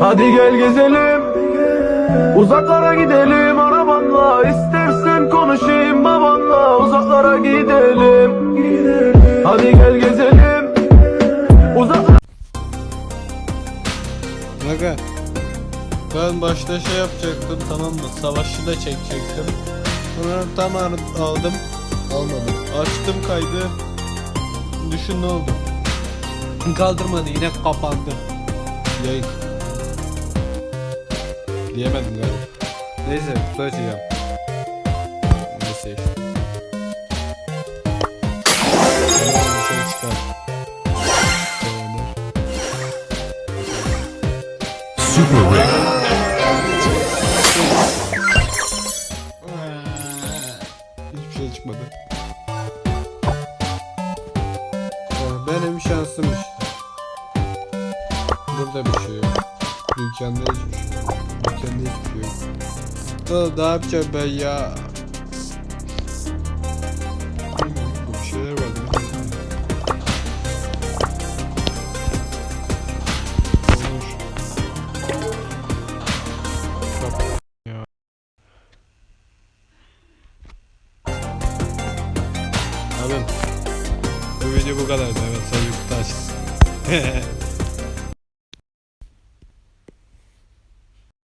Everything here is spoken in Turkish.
Hadi gel gezelim Uzaklara gidelim arabanla İstersen konuşayım babanla Uzaklara gidelim Hadi gel gezelim Uzaklara Aga ben başta şey yapacaktım tamam mı? Savaşçı da çekecektim. Sonra tam aldım. Almadım. Açtım kaydı. Düşün ne oldu? Kaldırmadı yine kapandı. Yayın. Diyemedim galiba. Neyse kutu açacağım. Neyse işte. Umarım bir şey çıkar. Beğenir. Hiçbir şey çıkmadı. Ee, Benim şansım işte. Burada bir şey yok. Dükkanda hiçbir şey yok. Dükkanda hiçbir şey ne yapacağım ben ya? Bir. Bu video bu kadardı. Evet sen yurtta açtın.